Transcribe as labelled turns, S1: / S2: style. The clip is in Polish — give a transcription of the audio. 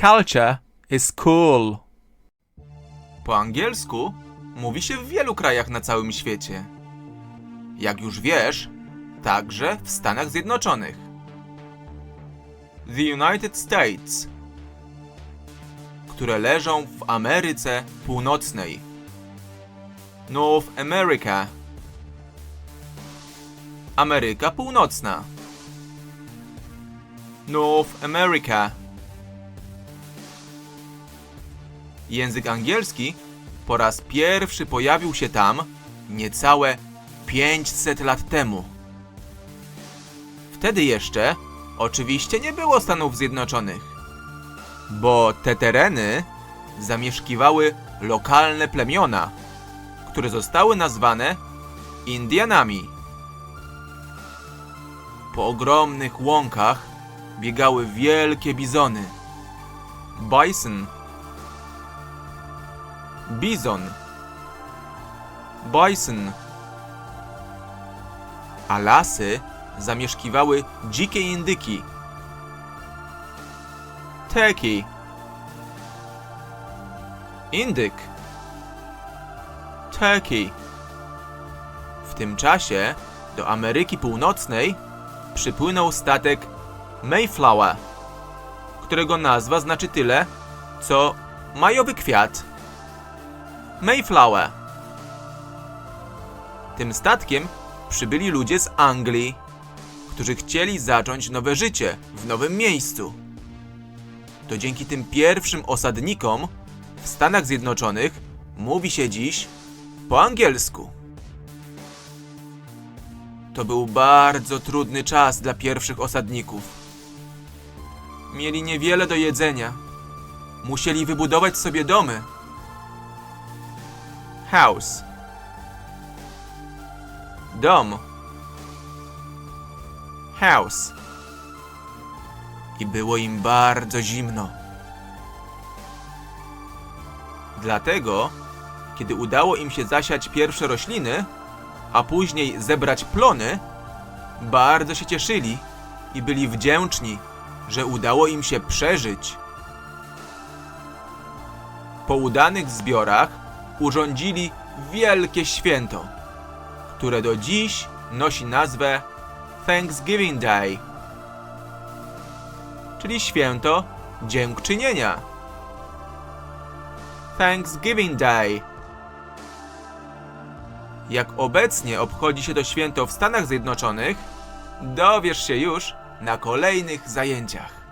S1: Culture is cool.
S2: Po angielsku mówi się w wielu krajach na całym świecie. Jak już wiesz, także w Stanach Zjednoczonych. The United States, które leżą w Ameryce Północnej. North America, Ameryka Północna. North America. Język angielski po raz pierwszy pojawił się tam niecałe 500 lat temu. Wtedy jeszcze oczywiście nie było Stanów Zjednoczonych, bo te tereny zamieszkiwały lokalne plemiona, które zostały nazwane Indianami. Po ogromnych łąkach biegały wielkie bizony. Bison Bizon. Bison. A lasy zamieszkiwały dzikie indyki. Teki. Indyk. Turkey. W tym czasie do Ameryki Północnej przypłynął statek Mayflower, którego nazwa znaczy tyle, co majowy kwiat. Mayflower. Tym statkiem przybyli ludzie z Anglii, którzy chcieli zacząć nowe życie w nowym miejscu. To dzięki tym pierwszym osadnikom w Stanach Zjednoczonych mówi się dziś po angielsku. To był bardzo trudny czas dla pierwszych osadników. Mieli niewiele do jedzenia. Musieli wybudować sobie domy House. Dom. House. I było im bardzo zimno. Dlatego, kiedy udało im się zasiać pierwsze rośliny, a później zebrać plony, bardzo się cieszyli i byli wdzięczni, że udało im się przeżyć. Po udanych zbiorach urządzili wielkie święto, które do dziś nosi nazwę Thanksgiving Day, czyli święto dziękczynienia. Thanksgiving Day. Jak obecnie obchodzi się to święto w Stanach Zjednoczonych, dowiesz się już na kolejnych zajęciach.